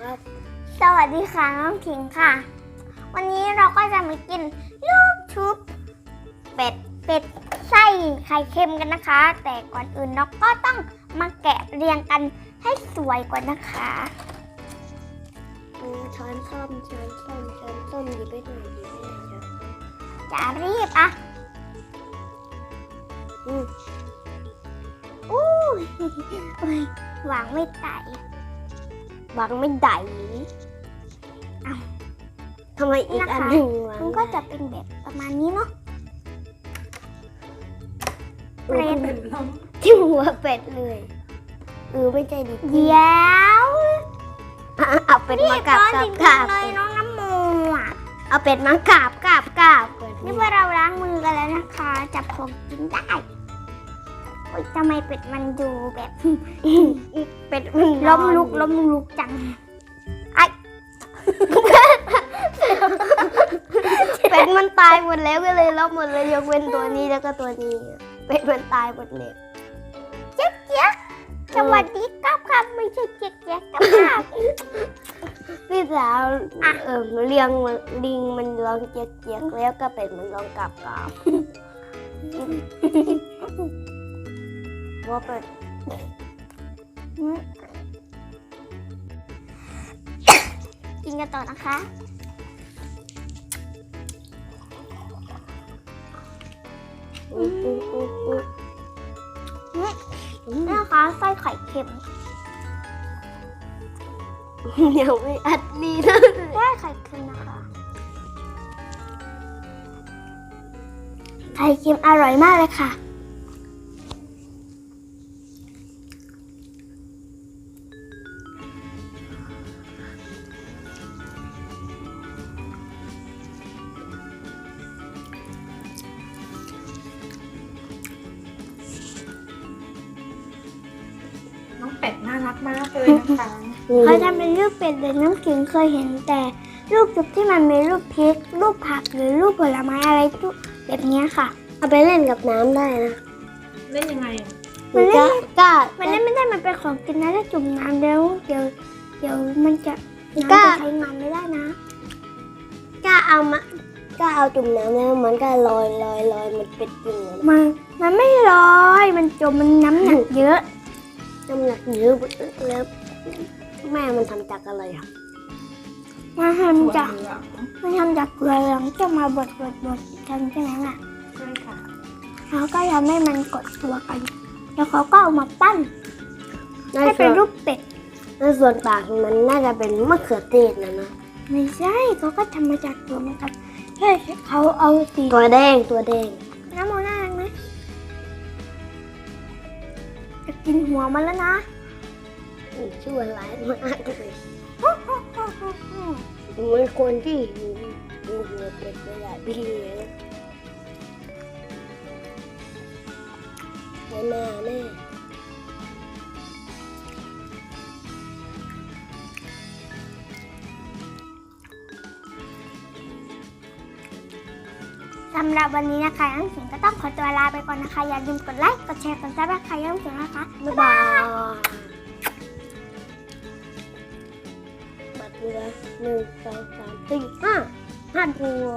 ครับ สวัสดีค่ะน้องขิงค่ะ วันนี้เราก็จะมากินลูกชุบเป็ดเป็ดไส้ไข่เค็มกันนะคะ แต่ก่อนอื่นเราก็ต้องมาแกะเรียงกันให้สวยก่อนนะคะอืมช้อนส้อมช้อนส้อมช้อนส้มหยิบไปหน่อยหยิบไปหน่อยครับจะรีบอะอืมอู้ยโอ้ยวางไม่ไต่ วางไม่ได้ทำไมอีกอันหนึ่งวางมันก็จะเป็นแบบประมาณนี้เนาะเป็ดที่หัวเป็ดเลยเออไม่ใจดีเดี๋ยวอะเอาเป็ดมากราบร้อนกราจบริงกราบๆเลยน้องน้ำมูอะเอาเป็ดมากราบกราบกราบก่อนนี่ว่าเราล้างมือกันแล้วนะคะ จับของกินได้โอ๊ยทำไมเป็ดมันดูแบบ เป็ดมันล้มลุกล้มลุกจังเป็ดมันตายหมดแล้วก็เลยล้มหมดเลยยกเว้นตัวนี้แล้วก็ตัวนี้ เป็ดมันตายหมดเลยเจ๊กเจ๊กสวัสดีครับครับไม่ใช่เจ๊กเจ๊กครับครับพี่สาวเออเลี้ยงมันลิงมันร้องเจี๊ยกเจี๊ยกแล้วก็เป็ดมันร้องกราบกราบว่าเป็ดอืม กินกันต่อนะคะ อุ๊ยอุ๊ยอุ๊ยอุ๊ยนี่อืมนะคะไส้ไข่เค็มยังไม่อัดดีนะไส้ไข่เค็มนะคะ ไข่เค็มอร่อยมากเลยค่ะ เป็ดน่ารักมากเลยนะคะเขาทำเป็นรูปเป็ดเลยน้ำขิงเคยเห็นแต่รูปจุบที่มันมีรูปพริก รูปผักหรือรูปผลไม้อะไรทุกแบบเนี้ยค่ะ เอาไปเล่นกับน้ำได้นะเล่นยังไงอะมันเล่นก็มันเล่นไม่ได้มันเป็นของกินนะถ้าจุ่มน้ำแล้วเดี๋ยวเดี๋ยวมันจะก็น้ำจะใช้งานไม่ได้นะก็เอามาก็เอาจุ่มน้ำแล้วมันก็ลอยลอยลอยมันเป็นจริงอะนะมันมันไม่ลอยมันจมมันน้ำหนักเยอะ น้ำหนักเยอะแล้วแม่มันทำจากอะไรอะมาถั่วทำจากเหลืองมาทำจากเกลือเหลืองจะมาบดบดบดกันใช่ไหมล่ะใช่ค่ะแล้วก็ทำให้มันกดตัวกัน แล้วเขาก็เอามาปั้นในให้ส่เป็วนนรูปเป็ดในส่วนปากมันน่าจะเป็นมะเขือเทศนะนะไม่ใช่เขาก็ทำมาจากตัวนะครับแค่เขาเอาสีตัวแดงตัวแดงน้ำมัน กไหมจะกินหัวมันแล้วนะอืมชั่วร้ายมากเลยเหมือนคนที่ดูดูหัวเป็ดไปหลายปีแล้วไม่น่าแน่ สำหรับวันนี้นะคะน้ำขิงก็ต้องขอตัวลาไปก่อนนะคะ อย่าลืมกดไลค์ กดแชร์ กดซับสไครต์น้ำขิงนะคะ บ๊ายบายบัตรเรือหนึ่งสองสามสี่ห้าห้าตัว